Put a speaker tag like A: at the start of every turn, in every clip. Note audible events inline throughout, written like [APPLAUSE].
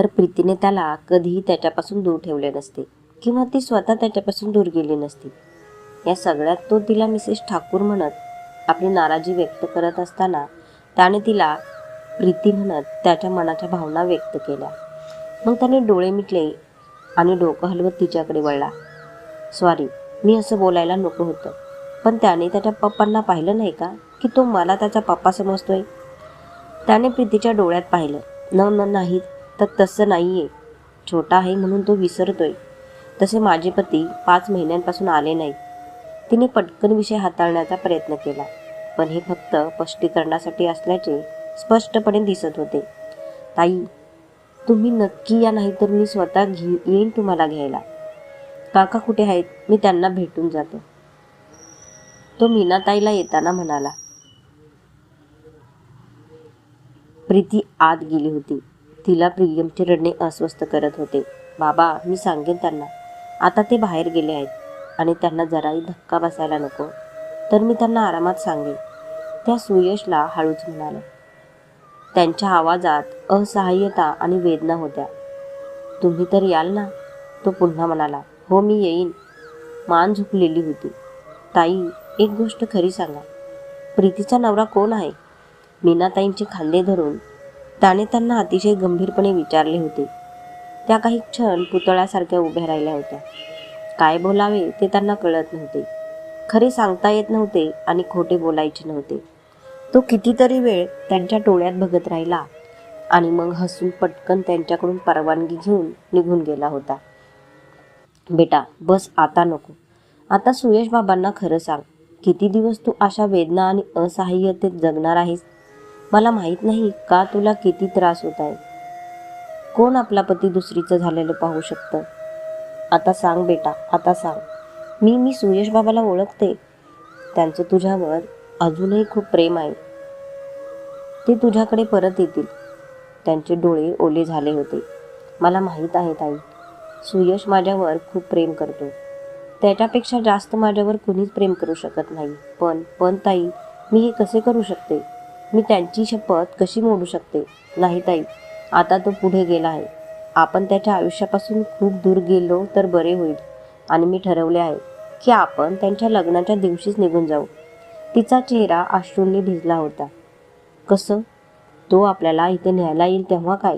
A: तर प्रीतीने त्याला कधीही त्याच्यापासून दूर ठेवले नसते किंवा ती स्वतः त्याच्यापासून दूर गेली नसती. या सगळ्यात तो तिला मिसेस ठाकूर म्हणत आपली नाराजी व्यक्त करत असताना त्याने तिला प्रीती म्हणत त्याच्या मनाच्या भावना व्यक्त केल्या. मग त्याने डोळे मिटले आणि डोकं हलवत तिच्याकडे वळला. सॉरी मी असं बोलायला नको होतं. पण त्याने त्याच्या पप्पांना पाहिलं नाही का की तो मला त्याचा पप्पा समजतोय त्याने प्रीतीच्या डोळ्यात पाहिलं. न न नाही. तर तसं नाही आहे छोटा आहे म्हणून तो विसरतोय. तसे माझे पती पाच महिन्यांपासून आले नाहीत. तिने पटकन विषय हाताळण्याचा प्रयत्न केला. पण हे फक्त स्पष्टीकरणासाठी असल्याचे स्पष्टपणे दिसत होते. ताई तुम्ही नक्की या नाही तर मी स्वतः घे येईन तुम्हाला घ्यायला. काका कुठे आहेत? मी त्यांना भेटून जातो. तो मीनाताईला येताना म्हणाला. प्रीती आत गेली होती. तिला प्रियमचे रडणे अस्वस्थ करत होते. बाबा मी सांगेन त्यांना. आता ते बाहेर गेले आहेत आणि त्यांना जराही धक्का बसायला नको. तर मी त्यांना आरामात सांगेन. त्या सुयशला हळूच म्हणाल्या त्यांच्या आवाजात असहाय्यता आणि वेदना होत्या. तुम्ही तर याल ना? तो पुन्हा म्हणाला. हो मी येईन. मान झुकलेली होती. ताई एक गोष्ट खरी सांगा. प्रीतीचा नवरा कोण आहे? मीनाताईंचे खांदे धरून त्याने त्यांना अतिशय गंभीरपणे विचारले होते. त्या काही क्षण पुतळ्यासारख्या उभ्या राहिल्या होत्या. काय बोलावे ते त्यांना कळत नव्हते. खरे सांगता येत नव्हते आणि खोटे बोलायचे नव्हते. तो कितीतरी वेळ त्यांच्या डोळ्यात बघत राहिला आणि मग हसून पटकन त्यांच्याकडून परवानगी घेऊन निघून गेला होता. बेटा बस आता नको. आता सुयश बाबांना खरं सांग. किती दिवस तू अशा वेदना आणि असहाय्यतेत जगणार आहेस मला माहीत नाही का तुला किती त्रास होत आहे. कोण आपला पती दुसरीचं झालेलं पाहू शकतं? आता सांग बेटा आता सांग. मी मी सुयश बाबाला ओळखते. त्यांचं तुझ्यावर अजूनही खूप प्रेम आहे. ते तुझ्याकडे परत येतील. त्यांचे डोळे ओले झाले होते. मला माहीत आहे ताई सुयश माझ्यावर खूप प्रेम करतो. त्याच्यापेक्षा जास्त माझ्यावर कुणीच प्रेम करू शकत नाही. पण पण ताई मी हे कसे करू शकते? मी त्यांची शपथ कशी मोडू शकते? नाही ताई. आता तो पुढे गेला आहे. आपण त्याच्या आयुष्यापासून खूप दूर गेलो तर बरे होईल. आणि मी ठरवले आहे की आपण त्यांच्या लग्नाच्या दिवशीच निघून जाऊ. तिचा चेहरा अश्रूंनी भिजला होता. कसं? तो आपल्याला इथे न्यायला येईल तेव्हा काय?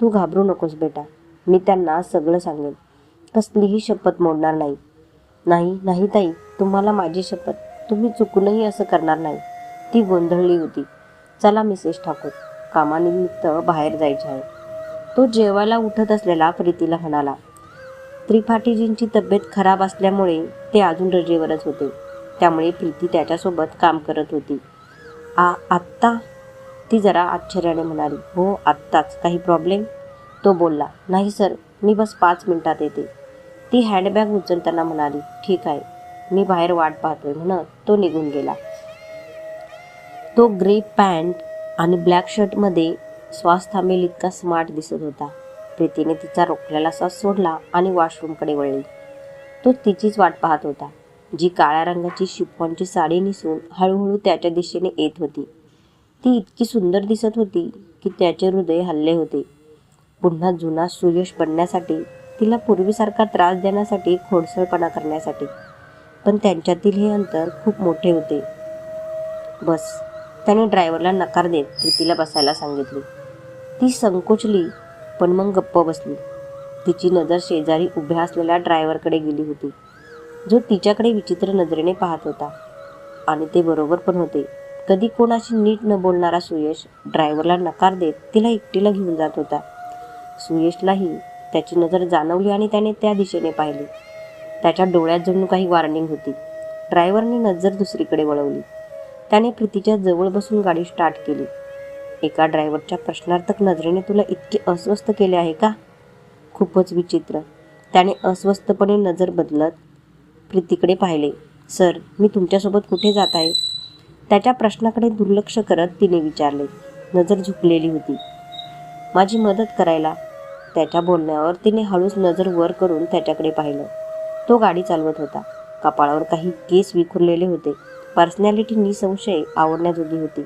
A: तू घाबरू नकोस बेटा. मी त्यांना सगळं सांगेन. कसलीही शपथ मोडणार नाही. नाही नाही ताई. तुम्हाला माझी शपथ. तुम्ही चुकूनही असं करणार नाही. ती गोंधळली होती. चला मिसेस ठाकूर. कामानिमित्त बाहेर जायचे आहे. तो जेवायला उठत असलेला प्रीतीला म्हणाला त्रिपाठीजींची तब्येत खराब असल्यामुळे ते अजून रजेवरच होते. त्यामुळे प्रीती त्याच्यासोबत काम करत होती. आ आत्ता? ती जरा आश्चर्याने म्हणाली. हो आत्ताच. काही प्रॉब्लेम तो बोलला नाही सर मी बस पाच मिनिटात येते. ती हँडबॅग उचलताना म्हणाली ठीक आहे. मी बाहेर वाट पाहतोय. म्हणत तो निघून गेला. तो ग्रे पॅन्ट आणि ब्लॅक शर्टमध्ये श्वास थांबेल इतका स्मार्ट दिसत होता. प्रीतीने तिचा रोखलेला श्वास सोडला आणि वॉशरूमकडे वळली. तो तिचीच वाट पाहत होता जी काळ्या रंगाची शिफॉनची साडी नेसून हळूहळू त्याच्या दिशेने येत होती. ती इतकी सुंदर दिसत होती की त्याचे हृदय हल्ले होते. पुन्हा जुना सुयश बनण्यासाठी तिला पूर्वीसारखा त्रास देण्यासाठी खोडसळपणा करण्यासाठी. पण त्यांच्यातील हे अंतर खूप मोठे होते. बस. त्याने ड्रायव्हरला नकार देत प्रीतीला बसायला सांगितले. ती संकोचली पण मग गप्प बसली. तिची नजर शेजारी उभ्या असलेल्या ड्रायव्हरकडे गेली होती जो तिच्याकडे विचित्र नजरेने पाहत होता. आणि ते बरोबर पण होते. कधी कोणाशी नीट न बोलणारा सुयश ड्रायव्हरला नकार देत तिला एकटीला घेऊन जात होता. सुयशलाही त्याची नजर जाणवली आणि त्याने त्या दिशेने पाहिली. त्याच्या डोळ्यात जणू काही वॉर्निंग होती. ड्रायव्हरने नजर दुसरीकडे वळवली. त्याने प्रीतीच्या जवळ बसून गाडी स्टार्ट केली. एका ड्रायव्हरच्या प्रश्नार्थक नजरेने तुला इतके अस्वस्थ केले आहे का? खूपच विचित्र. त्याने अस्वस्थपणे नजर बदलत प्रीतीकडे पाहिले. सर मी तुमच्यासोबत कुठे जात आहे? त्याच्या प्रश्नाकडे दुर्लक्ष करत तिने विचारले. नजर झुकलेली होती. माझी मदत करायला. त्याच्या बोलण्यावर तिने हळूच नजर वर करून त्याच्याकडे पाहिलं. तो गाडी चालवत होता. कपाळावर काही केस विखुरलेले होते. पर्सनॅलिटी निसंशय आवडण्याजोगी होती.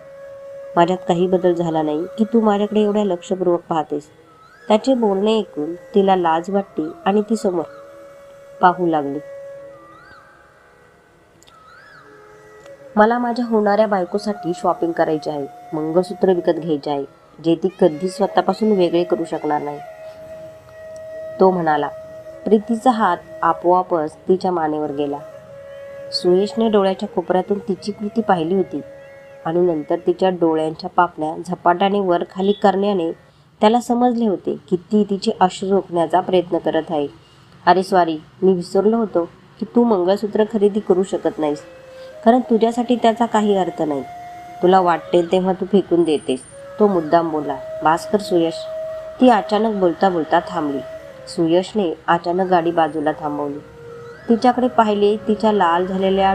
A: माझ्यात काही बदल झाला नाही की तू माझ्याकडे एवढ्या लक्षपूर्वक पाहतेस. त्याचे बोलणे ऐकून तिला लाज वाटली आणि ती समोर पाहू लागली. मला माझ्या होणाऱ्या बायकोसाठी शॉपिंग करायची आहे मंगळसूत्र विकत घ्यायचे आहे जे ती कधी स्वतःपासून वेगळे करू शकणार नाही. तो म्हणाला प्रीतीचा हात आपोआपच तिच्या मानेवर गेला. सुरेशने डोळ्याच्या कोपऱ्यातून तिची कृती पाहिली होती आणि नंतर तिच्या डोळ्यांच्या पापण्या झपाट्याने वर खाली करण्याने त्याला समजले होते की ती तिचे अश्रू रोखण्याचा प्रयत्न करत आहे. अरे स्वारी मी विसरलो होतो की तू मंगळसूत्र खरेदी करू शकत नाहीस. कारण तुझ्यासाठी त्याचा काही अर्थ नाही. तुला वाटेल तेव्हा तू फेकून देतेस. तो मुद्दाम बोला भास्कर सुयश. ती अचानक बोलता बोलता थांबली. सुयशने अचानक गाडी बाजूला थांबवली. तिच्याकडे पाहिले तिच्या लाल झालेल्या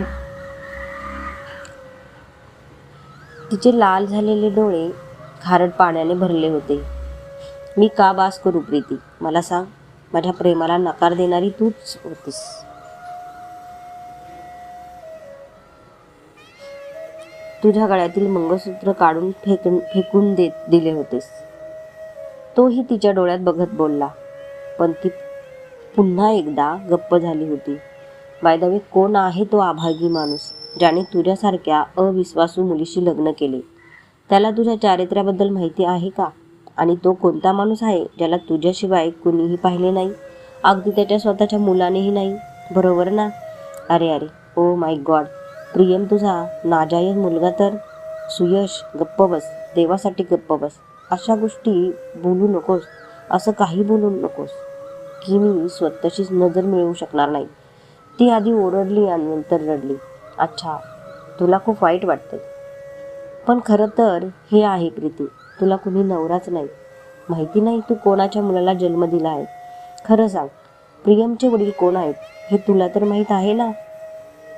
A: तिचे लाल झालेले डोळे खारट पाण्याने भरले होते. मी का बास करू प्रीती? मला सांग माझ्या प्रेमाला नकार देणारी तूच होतीस. तुझ्या गळ्यातील मंगळसूत्र काढून फेकून फेकून देत दिले होतेस. तोही तिच्या डोळ्यात बघत बोलला पण ती पुन्हा एकदा गप्प झाली होती. बायदावे कोण आहे तो आभागी माणूस ज्याने तुझ्यासारख्या अविश्वासू मुलीशी लग्न केले? त्याला तुझ्या चारित्र्याबद्दल माहिती आहे का? आणि तो कोणता माणूस आहे ज्याला तुझ्याशिवाय कुणीही पाहिले नाही? अगदी त्याच्या स्वतःच्या मुलानेही नाही. बरोबर ना? अरे अरे ओ माय गॉड प्रियम तुझा नाजायज मुलगा तर? सुयश गप्प बस देवासाठी गप्प बस. अशा गोष्टी बोलू नकोस. असं काही बोलू नकोस. की मी स्वतःशीच नजर मिळवू शकणार नाही. ती आधी ओरडली आणि नंतर रडली. अच्छा तुला खूप वाईट वाटते पण खरं तर हे आहे प्रीती तुला कुणी नवराच नाही. माहिती नाही तू कोणाच्या मुलाला जन्म दिला आहे. खरं सांग प्रियमचे वडील कोण आहेत हे तुला तर माहीत आहे ना?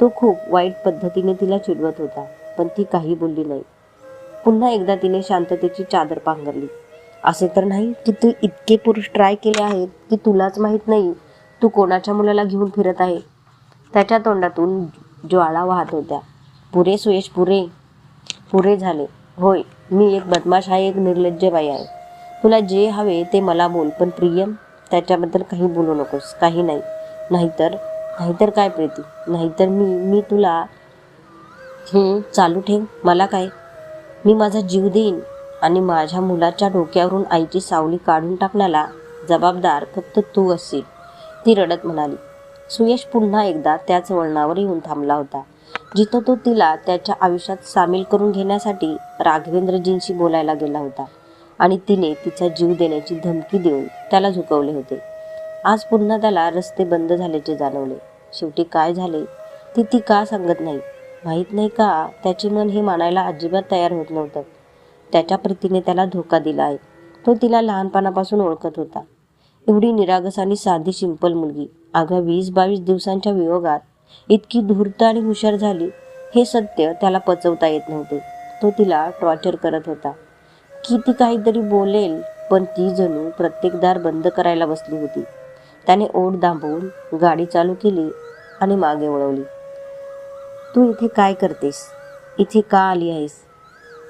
A: तो खूप वाईट पद्धतीने तिला चिडवत होता पण ती काही बोलली नाही. पुन्हा एकदा तिने शांततेची चादर पांघरली. असे तर नाही की तू इतके पुरुष ट्राय केले आहेत की तुलाच माहीत नाही. तू कोणाच्या मुलाला घेऊन फिरत आहे? त्याच्या तोंडातून ज्वाळा वाहत होत्या. पुरे सुयश पुरे. पुरे झाले. होय मी एक बदमाश आहे एक निर्लज्ज बाई आहे. तुला जे हवे ते मला बोल पण प्रियम त्याच्याबद्दल काही बोलू नकोस काही नाही. नाहीतर नाहीतर काय प्रीती? नाहीतर मी मी तुला चालू ठेव. मला काय? मी माझा जीव देईन. आणि माझ्या मुलाच्या डोक्यावरून आईची सावली काढून टाकण्याला जबाबदार फक्त तू असशील ती रडत म्हणाली. सुयश पुन्हा एकदा त्याच वळणावर येऊन थांबला होता जिथं तो तिला त्याच्या आयुष्यात सामील करून घेण्यासाठी राघवेंद्रजींशी बोलायला गेला होता आणि तिने तिचा जीव देण्याची धमकी देऊन त्याला झुकवले होते. आज पुन्हा त्याला रस्ते बंद झाल्याचे जाणवले. शेवटी काय झाले ती ती का सांगत नाही? माहीत नाही का? त्याचे मन हे मानायला अजिबात तयार होत नव्हतं. त्याच्या प्रीतीने त्याला धोका दिला आहे. तो तिला लहानपणापासून ओळखत होता. एवढी निरागस आणि साधी सिंपल मुलगी. अगं वीस बावीस दिवसांच्या वियोगात इतकी धूर्त आणि हुशार झाली हे सत्य त्याला पचवता येत नव्हते. तो तिला टॉर्चर करत होता. की ती काहीतरी बोलेल पण ती जणू प्रत्येक दार बंद करायला बसली होती. त्याने ओढ दांबवून गाडी चालू केली आणि मागे वळवली. तू इथे काय करतेस? इथे का आली आहेस?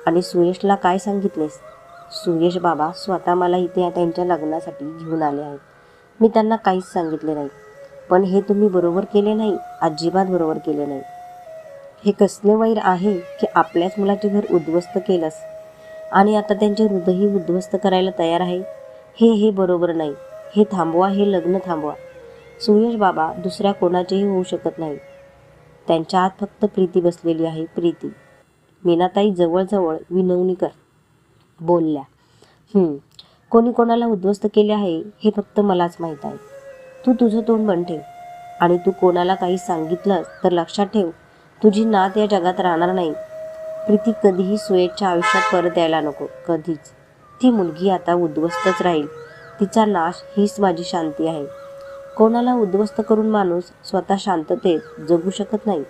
A: आणि सुयशला काय सांगितलेस? सुयश बाबा स्वतः मला इथे त्यांच्या लग्नासाठी घेऊन आले आहेत. मी त्यांना काहीच सांगितले नाही. पण हे तुम्ही बरोबर केले नाही अजिबात बरोबर केले नाही. हे कसले वैर आहे की आपल्याच मुलाचे घर उद्ध्वस्त केलंस? आणि आता त्यांचे हृदयही उद्ध्वस्त करायला तयार आहे? हे हे बरोबर नाही. हे थांबवा हे लग्न थांबवा. सुयश बाबा दुसऱ्या कोणाचेही होऊ शकत नाही. त्यांच्या आत फक्त प्रीती बसलेली आहे प्रीती. मीनाताई जवळजवळ विनवणी कर. बोलल्या कोणी कोणाला उद्ध्वस्त केले आहे हे फक्त मलाच माहीत आहे. तू तुझं तोंड बन ठेव आणि तू कोणाला काही सांगितलं तर लक्षात ठेव. तुझी नात या जगात राहणार नाही. प्रीती कधीही सुयशच्या आयुष्यात परत यायला नको कधीच. ती मुलगी आता उद्ध्वस्तच राहील. तिचा नाश हीच माझी शांती आहे. कोणाला उद्ध्वस्त करून माणूस स्वतः शांततेत जगू शकत नाही.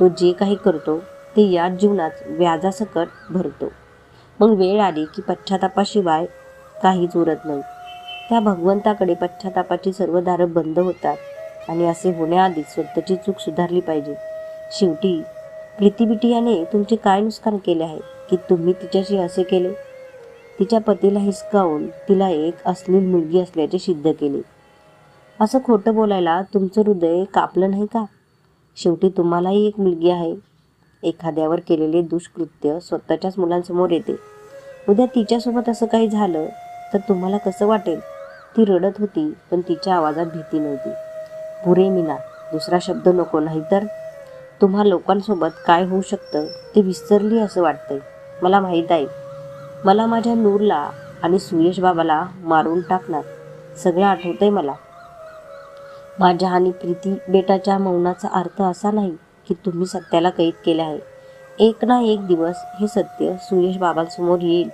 A: तो जे काही करतो ते याच जीवनात व्याजासकट भरतो. मग वेळ आली की पश्चातापाशिवाय काहीच उरत नाही. त्या भगवंताकडे पश्चातापाची सर्व दारं बंद होतात आणि असे होण्याआधीच स्वतःची चूक सुधारली पाहिजे. शेवटी प्रीतीबिटी याने तुमचे काय नुकसान केले आहे? की तुम्ही तिच्याशी असे केले? तिच्या पतीला हिसकावून तिला एक अश्लील मुलगी असल्याचे सिद्ध केले. असं खोटं बोलायला तुमचं हृदय कापलं नाही का? शेवटी तुम्हालाही एक मुलगी आहे. एखाद्यावर केलेले दुष्कृत्य स्वतःच्याच मुलांसमोर येते. उद्या तिच्यासोबत असं काही झालं तर तुम्हाला कसं वाटेल? ती रडत होती पण तिच्या आवाजात भीती नव्हती. पुरे मीना दुसरा शब्द नको नाही तर तुम्हा लोकांसोबत काय होऊ शकतं? ते विसरली असं वाटतंय. मला माहीत आहे. मला माझ्या नूरला आणि सुयश बाबाला मारून टाकणार. सगळं आठवतंय मला. माझ्या आणि प्रीती बेटाच्या मौनाचा अर्थ असा नाही. की तुम्ही सत्याला कैद केले आहे. एक ना एक दिवस हे सत्य सुयश बाबांसमोर येईल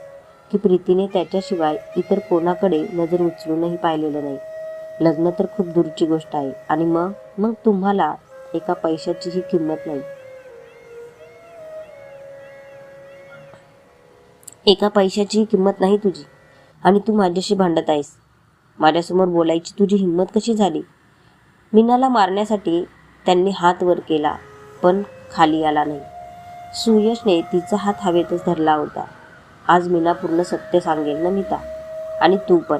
A: की प्रीतीने त्याच्याशिवाय इतर कोणाकडे नजर उचलूनही पाहिलेलं नाही. लग्न तर खूप दूरची गोष्ट आहे आणि मग? मग तुम्हाला एका पैशाचीही किंमत नाही. एका पैशाचीही किंमत नाही तुझी. आणि तू माझ्याशी भांडत आहेस. माझ्यासमोर बोलायची तुझी हिंमत कशी झाली? मीनाला मारण्यासाठी त्यांनी हात वर केला. पण खाली आला नाही. सुयशने तिचा हात हवेतच धरला होता. आज मीना पूर्ण सत्य सांगेल ना मीता आणि तू पण.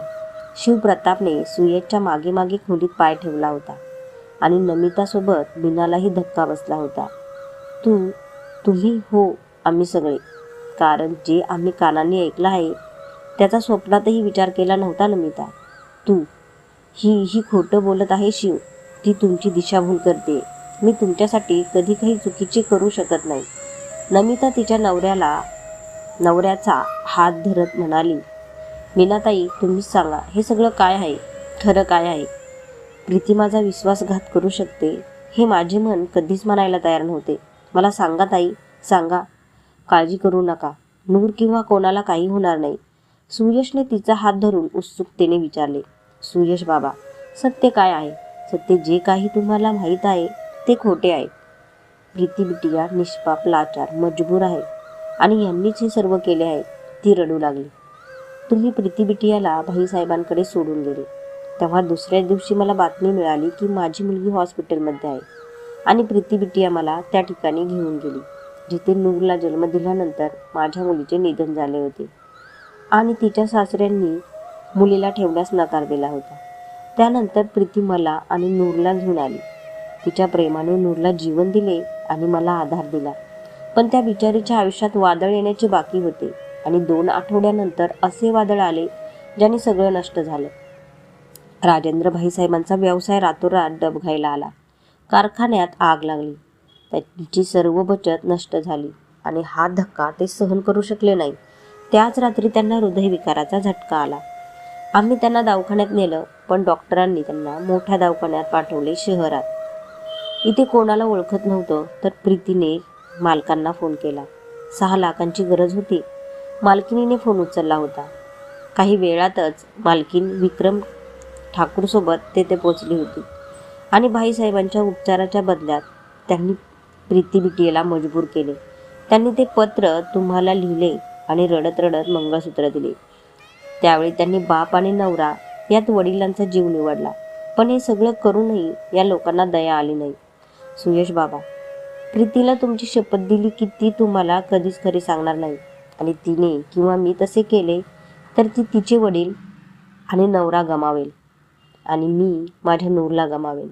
A: शिवप्रतापने सुयशच्या मागे मागे खोलीत पाय ठेवला होता. आणि नमितासोबत मीनालाही धक्का बसला होता. तू तुम्ही हो आम्ही सगळे. कारण जे आम्ही कानाने ऐकलं आहे त्याचा स्वप्नातही विचार केला नव्हता नमिता. तू ही ही खोटं बोलत आहे शिव. ती तुमची दिशाभूल करते. मी तुमच्यासाठी कधी काही चुकीची करू शकत नाही. नमिता तिच्या नवऱ्याला नवऱ्याचा हात धरत म्हणाली मीनाताई तुम्हीच सांगा हे सगळं काय आहे? खरं काय आहे? प्रीती माझा विश्वासघात करू शकते? हे माझे मन कधीच म्हणायला तयार नव्हते. मला सांगा ताई सांगा. काळजी करू नका. नूर किंवा कोणाला काही होणार नाही. सुयशने तिचा हात धरून उत्सुकतेने विचारले सुयश बाबा सत्य काय आहे? सत्य जे काही तुम्हाला माहीत आहे ते खोटे आहे प्रीती बिटिया निष्पाप लाचार मजबूर आहे आणि यांनीच हे सर्व केले आहे ती रडू लागली. तुम्ही प्रीती बिटियाला भाईसाहेबांकडे सोडून गेले. तेव्हा दुसऱ्या दिवशी मला बातमी मिळाली की माझी मुलगी हॉस्पिटलमध्ये आहे. आणि प्रीती बिटिया मला त्या ठिकाणी घेऊन गेली जिथे नूरला जन्म दिल्यानंतर माझ्या मुलीचे निधन झाले होते. आणि तिच्या सासऱ्यांनी मुलीला ठेवण्यास नकार दिला होता. त्यानंतर प्रीती मला आणि नूरला घेऊन आली. तिच्या प्रेमाने नूरला जीवन दिले आणि मला आधार दिला. पण त्या बिचारीच्या आयुष्यात वादळ येण्याचे बाकी होते आणि दोन आठवड्यानंतर असे वादळ आले ज्याने सगळं नष्ट झालं. राजेंद्र भाईसाहेबांचा व्यवसाय रातोरात डबघायला आला. कारखान्यात आग लागली. त्यांची सर्व बचत नष्ट झाली आणि हा धक्का ते सहन करू शकले नाही. त्याच रात्री त्यांना हृदयविकाराचा झटका आला. आम्ही त्यांना दवाखान्यात नेलं पण डॉक्टरांनी त्यांना मोठ्या दवाखान्यात पाठवले शहरात. इथे कोणाला ओळखत नव्हतं तर प्रीतीने मालकांना फोन केला. सहा लाखांची गरज होती. मालकिनीने फोन उचलला होता. काही वेळातच मालकीन विक्रम ठाकूरसोबत तेथे पोचली होती. आणि भाईसाहेबांच्या उपचाराच्या बदल्यात त्यांनी प्रीती बिटियाला मजबूर केले. त्यांनी ते पत्र तुम्हाला लिहिले आणि रडत रडत मंगळसूत्र दिले. त्यावेळी त्यांनी बाप आणि नवरा यात वडिलांचा जीव निवडला. पण हे सगळं करूनही या लोकांना दया आली नाही. सुयश बाबा प्रीतीला तुमची शपथ दिली की ती तुम्हाला कधीच खरी सांगणार नाही. आणि तिने किंवा मी तसे केले तर ती तिचे वडील आणि नवरा गमावेल आणि मी माझ्या नूरला गमावेल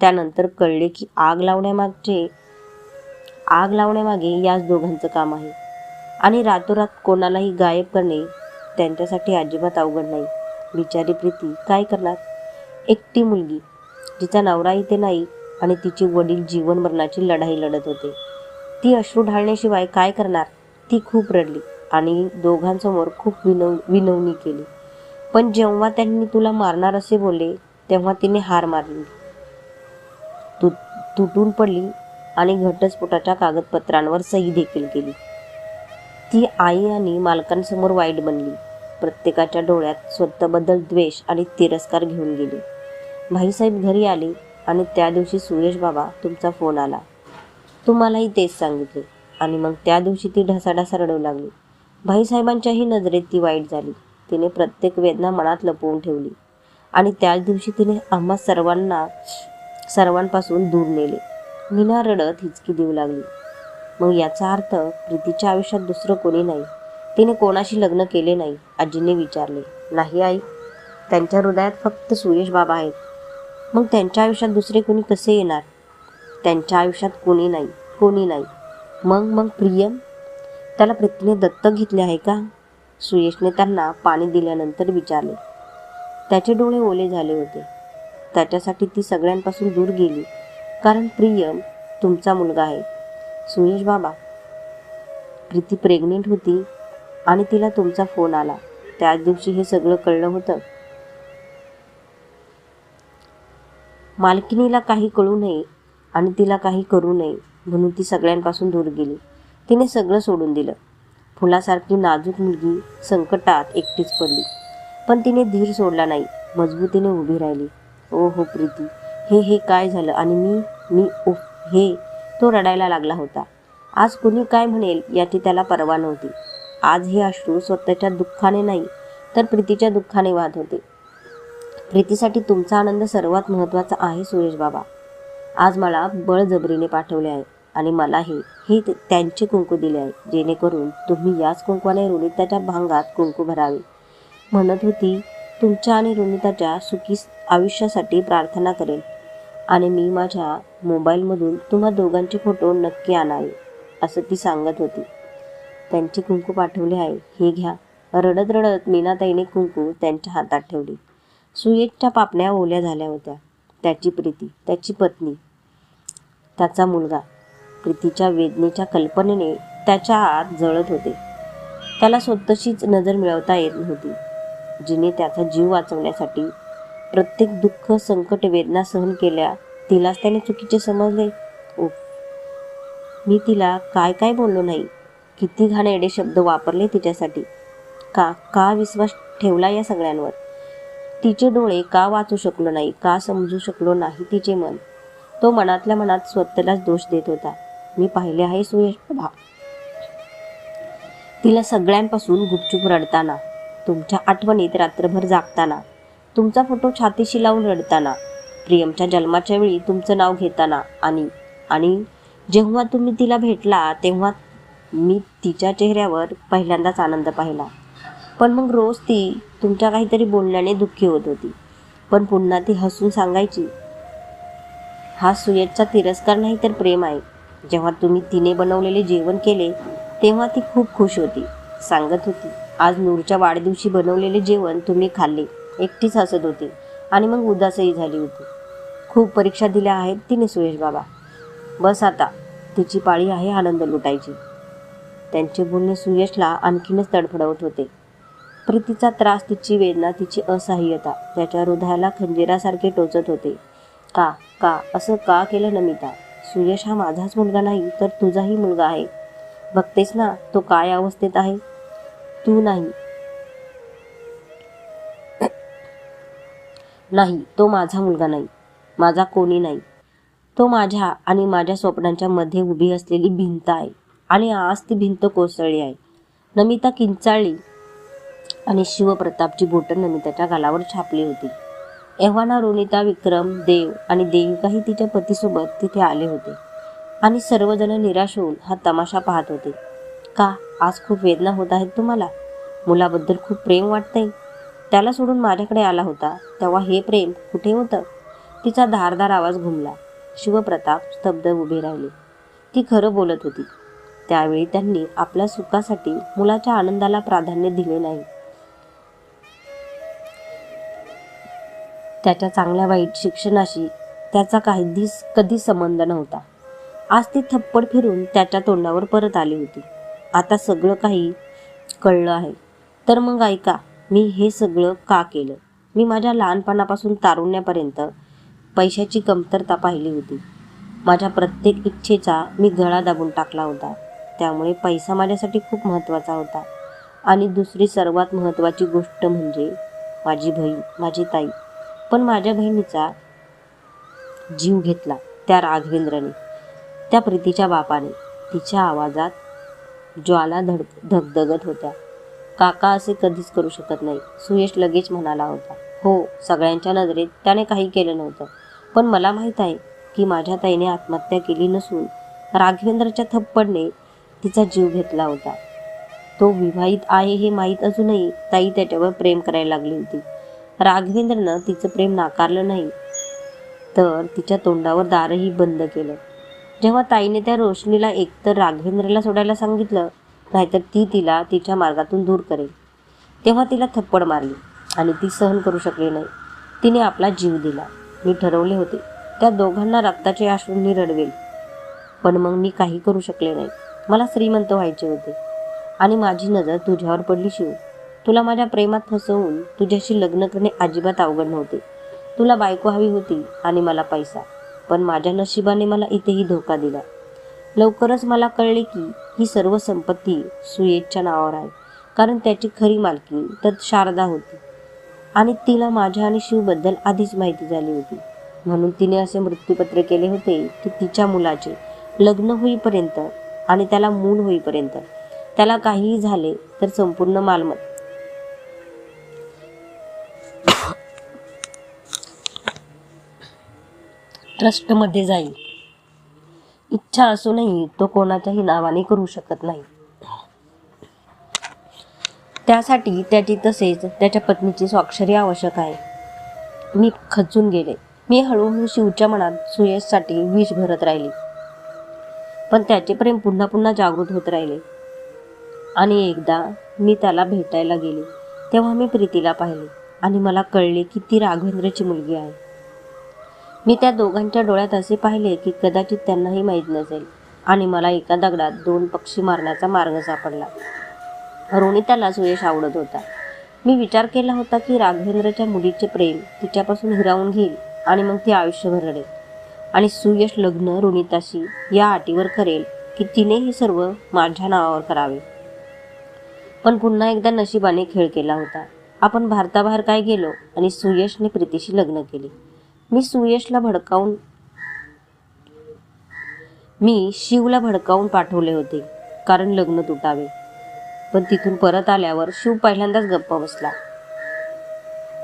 A: त्यानंतर कळले की आग लावण्यामागचे आग लावण्यामागे याच दोघांचं काम आहे. आणि रातोरात कोणालाही गायब करणे त्यांच्यासाठी अजिबात अवघड नाही. बिचारी प्रीती काय करणार? एकटी मुलगी जिचा नवरा इथे नाही आणि तिचे वडील जीवन मरणाची लढाई लढत होते. ती अश्रू ढाळण्याशिवाय काय करणार? ती खूप रडली आणि दोघांसमोर खूप विनव विनवणी केली. पण जेव्हा त्यांनी तुला मारणार असे बोलले तेव्हा तिने हार मारली तु तुटून पडली आणि घटस्फोटाच्या कागदपत्रांवर सही देखील केली. ती आई आणि मालकांसमोर वाईट बनली. प्रत्येकाच्या डोळ्यात स्वतःबद्दल द्वेष आणि तिरस्कार घेऊन गेली. भाईसाहेब घरी आले. आणि त्या दिवशी सुरेश बाबा तुमचा फोन आला. तुम्हालाही तेच सांगितले. आणि मग त्या दिवशी ती ढसाढसा रडू लागली. भाईसाहेबांच्याही नजरेत ती वाईट झाली. तिने प्रत्येक वेदना मनात लपवून ठेवली. आणि त्याच दिवशी तिने आम्हा सर्वांना सर्वांपासून दूर नेले. मीना रडत हिचकी देऊ लागली. मग याचा अर्थ प्रीतीच्या आयुष्यात दुसरं कोणी नाही. तिने कोणाशी लग्न केले नाही आजीने विचारले. नाही आई त्यांच्या हृदयात फक्त सुयश बाबा आहेत. मग त्यांच्या आयुष्यात दुसरे कोणी कसे येणार? त्यांच्या आयुष्यात कोणी नाही कोणी नाही. मग मग प्रियम? त्याला प्रीतीने दत्तक घेतले आहे का? सुयशने त्यांना पाणी दिल्यानंतर विचारले. त्याचे डोळे ओले झाले होते. त्याच्यासाठी ती सगळ्यांपासून दूर गेली. कारण प्रियम तुमचा मुलगा आहे. सुयश बाबा प्रीती प्रेग्नेंट होती आणि तिला तुमचा फोन आला. त्याच दिवशी हे सगळं कळलं होतं. मालकिनीला काही कळू नये आणि तिला काही करू नये म्हणून ती सगळ्यांपासून दूर गेली. तिने सगळं सोडून दिलं. फुलासारखी नाजूक मुलगी संकटात एकटीच पडली. पण तिने धीर सोडला नाही. मजबूतीने उभी राहिली. ओ हो प्रीती हे हे काय झालं आणि मी मी उफ हे तो रडायला लागला होता. आज कुणी काय म्हणेल याची त्याला पर्वा नव्हती. आज हे अश्रू स्वतःच्या दुःखाने नाही तर प्रीतीच्या दुःखाने वाहत होते. प्रीतीसाठी तुमचा आनंद सर्वात महत्त्वाचा आहे सुरेश बाबा. आज मला बळजबरीने पाठवले आहे आणि मलाही हे त्यांचे कुंकू दिले आहे जेणेकरून तुम्ही याच कुंकवाने रुनिताच्या भांगात कुंकू भरावे. म्हणत होती तुमच्या आणि रुनिताच्या सुखी आयुष्यासाठी प्रार्थना करेल आणि मी माझ्या मोबाईलमधून तुम्हा दोघांचे फोटो नक्की आणावे असं ती सांगत होती. त्यांचे कुंकू पाठवले आहे हे घ्या. रडत रडत मीनाताईने कुंकू त्यांच्या हातात ठेवली. सुयेशच्या पापण्या ओल्या झाल्या होत्या. त्याची प्रीती त्याची पत्नी त्याचा मुलगा प्रीतीच्या वेदनेच्या कल्पनेने त्याच्या आत जळत होते. त्याला स्वतःशीच नजर मिळवता येत नव्हती जिने त्याचा जीव वाचवण्यासाठी प्रत्येक दुःख संकट वेदना सहन केल्या. तिलाच त्याने चुकीचे समजले. ओ मी तिला काय काय बोललो नाही. किती घाणेडे शब्द वापरले तिच्यासाठी. का का विश्वास ठेवला या सगळ्यांवर? तिचे डोळे का वाचू शकलो नाही का समजू शकलो नाही तिचे मन. तो मनातल्या मनात स्वतःलाच दोष देत होता. मी पाहिले आहे सुयश बाबा तिला सगळ्यांपासून गुपचूप रडताना तुमच्या आठवणीत रात्रभर जागताना तुमचा फोटो छातीशी लावून रडताना प्रियमच्या जन्माच्या वेळी तुमचं नाव घेताना आणि आणि जेव्हा तुम्ही तिला भेटला तेव्हा मी तिच्या चेहऱ्यावर पहिल्यांदाच आनंद पाहिला. पण मग रोज ती तुमच्या काहीतरी बोलण्याने दुःखी होत होती. पण पुन्हा ती हसून सांगायची हा सुयशचा तिरस्कार नाही तर प्रेम आहे. जेव्हा तुम्ही तिने बनवलेले जेवण केले तेव्हा ती खूप खुश होती. सांगत होती आज नूरच्या वाढदिवशी बनवलेले जेवण तुम्ही खाल्ले एकटीच हसत होती आणि मग उदासही झाली होती. खूप परीक्षा दिल्या आहेत तिने सुयश बाबा. बस आता तिची पाळी आहे आनंद लुटायची. त्यांचे बोलणे सुयशला आणखीनच तडफडवत होते. प्रीतीचा त्रास तिची वेदना तिची असहाय्यता त्याच्या हृदयाला खंजिरासारखे टोचत होते. का का असं का केलं नमिता? सुयश हा माझाच मुलगा नाही तर तुझाही मुलगा आहे. बघतेस ना तो काय अवस्थेत आहे? तू नाही. [CLEARS THROAT] नाही तो माझा मुलगा नाही. माझा कोणी नाही. तो माझ्या आणि माझ्या स्वप्नांच्या मध्ये उभी असलेली भिंत आहे आणि आज ती भिंत कोसळली आहे. नमिता किंचाळली. आणि शिवप्रतापची बोटं नमिताच्या गालावर छापली होती. एव्हाना रोनिता विक्रम देव आणि देविकाही तिच्या पतीसोबत तिथे आले होते. आणि सर्वजण निराश होऊन हा तमाशा पाहत होते. का आज खूप वेदना होत आहेत तुम्हाला? मुलाबद्दल खूप प्रेम वाटतंय. त्याला सोडून माझ्याकडे आला होता तेव्हा हे प्रेम कुठे होतं? तिचा धारदार आवाज घुमला. शिवप्रताप स्तब्ध उभे राहिले. ती खरं बोलत होती. त्यावेळी त्यांनी आपल्या सुखासाठी मुलाच्या आनंदाला प्राधान्य दिले नाही. त्याच्या चांगल्या वाईट शिक्षणाशी त्याचा काहीच कधी संबंध नव्हता. आज ती थप्पड फिरून त्याच्या तोंडावर परत आली होती. आता सगळं काही कळलं आहे. तर मग ऐका मी हे सगळं का केलं? मी माझ्या लहानपणापासून तारुण्यापर्यंत पैशाची कमतरता पाहिली होती. माझ्या प्रत्येक इच्छेचा मी गळा दाबून टाकला होता. त्यामुळे पैसा माझ्यासाठी खूप महत्त्वाचा होता. आणि दुसरी सर्वात महत्त्वाची गोष्ट म्हणजे माझी बहीण माझी ताई. पण माझ्या बहिणीचा जीव घेतला त्या राघवेंद्रने. त्या प्रीतीच्या बापाने. तिच्या आवाजात ज्वाला धड धगधगत होत्या. काका असे कधीच करू शकत नाही. सुयश लगेच म्हणाला होता हो सगळ्यांच्या नजरेत त्याने काही केलं नव्हतं. पण मला माहीत आहे की माझ्या ताईने आत्महत्या केली नसून राघवेंद्रच्या थप्पडने तिचा जीव घेतला होता. तो विवाहित आहे हे माहीत असूनही ताई त्याच्यावर प्रेम करायला लागली होती. राघवेंद्रनं तिचं प्रेम नाकारलं नाही. तर तिच्या तोंडावर दारही बंद केलं. जेव्हा ताईने त्या रोशनीला एकतर राघवेंद्रला सोडायला सांगितलं नाहीतर ती तिला तिच्या मार्गातून दूर करेल. तेव्हा तिला थप्पड मारली आणि ती सहन करू शकली नाही. तिने आपला जीव दिला. मी ठरवले होते त्या दोघांना रक्ताचे आश्रूंनी रडवेल. पण मग मी काही करू शकले नाही. मला श्रीमंत व्हायचे होते आणि माझी नजर तुझ्यावर पडली शिव. तुला माझ्या प्रेमात फसवून तुझ्याशी लग्न करणे अजिबात अवघड नव्हते. तुला बायको हवी होती आणि मला पैसा पण माझ्या नशिबाने मला इथेही धोका दिला. लवकरच मला कळले की ही सर्व संपत्ती सुयेजच्या नावावर आहे कारण त्याची खरी मालकी तर शारदा होती. आणि तिला माझ्या आणि शिवबद्दल आधीच माहिती झाली होती. म्हणून तिने असे मृत्यूपत्र केले होते की तिच्या मुलाचे लग्न होईपर्यंत आणि त्याला मूल होईपर्यंत त्याला काहीही झाले तर संपूर्ण मालमत्ता ट्रस्टमध्ये जाईल. इच्छा असूनही तो कोणाच्याही नावाने करू शकत नाही. त्यासाठी त्याची तसेच त्याच्या पत्नीची स्वाक्षरी आवश्यक आहे. मी खचून गेले. मी हळूहळू शिवच्या मनात सुयशसाठी विष भरत राहिली. पण त्याचे प्रेम पुन्हा पुन्हा जागृत होत राहिले. आणि एकदा मी त्याला भेटायला गेले तेव्हा मी प्रीतीला पाहिले आणि मला कळले की ती राघवेंद्रची मुलगी आहे. मी त्या दोघांच्या डोळ्यात असे पाहिले की कदाचित त्यांनाही माहीत नसेल. आणि मला एका दगडात दोन पक्षी मारण्याचा मार्ग सापडला. रोणिताला सुयश आवडत होता. मी विचार केला होता की राघवेंद्रच्या मुलीचे प्रेम तिच्यापासून हिरावून घेईल आणि मग ती आयुष्यभर रडेल. आणि सुयश लग्न रुणिताशी या अटीवर करेल की तिने हे सर्व माझ्या नावावर करावे. पण पुन्हा एकदा नशिबाने खेळ केला होता. आपण भारताबाहेर काय गेलो आणि सुयशने प्रीतीशी लग्न केले. मी सुयशला भडकावून मी शिवला भडकावून पाठवले होते कारण लग्न तुटावे. पण तिथून परत आल्यावर शिव पहिल्यांदाच गप्प बसला.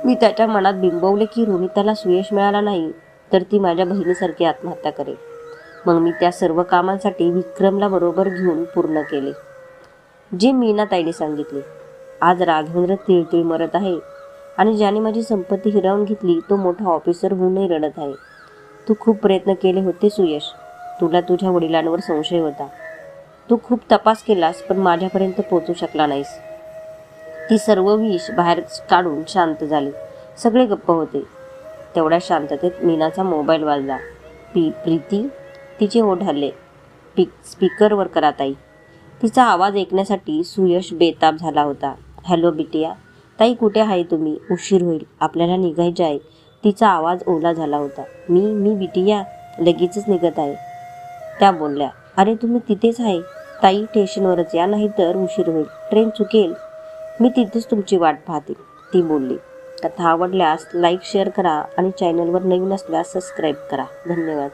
A: मी त्याच्या मनात बिंबवले की रोहिताला सुयश मिळाला नाही तर ती माझ्या बहिणीसारखी आत्महत्या करेल. मग मी त्या सर्व कामांसाठी विक्रमला बरोबर घेऊन पूर्ण केले. जे मीनाताईने सांगितले आज राघवेंद्र तिळतिळ मरत आहे आणि ज्याने माझी संपत्ती हिरावून घेतली तो मोठा ऑफिसर होऊनही रडत आहे. तू खूप प्रयत्न केले होते सुयश. तुला तुझ्या वडिलांवर संशय होता. तू खूप तपास केलास पण माझ्यापर्यंत पोचू शकला नाहीस. ती सर्व विष बाहेर काढून शांत झाली. सगळे गप्प होते. तेवढ्या शांततेत मीनाचा मोबाईल वाजला. पी प्रीती? तिचे ओढ हल्ले. पी स्पीकरवर करा ताई. तिचा आवाज ऐकण्यासाठी सुयश बेताब झाला होता. हॅलो बिटिया. ताई कुठे आहे तुम्ही? उशीर होईल. आपल्याला निघायचे आहे. तिचा आवाज ओला झाला होता. मी मी बिटिया लगेचच निघत आहे. त्या बोलल्या अरे तुम्ही तिथेच आहे. ताई स्टेशनवरच या नाही तर उशीर होईल. ट्रेन चुकेल. मी तिथेच तुमची वाट पाहते. ती बोलली. कथा आवडल्यास लाईक शेअर करा आणि चॅनलवर नवीन असल्यास सबस्क्राईब करा. धन्यवाद.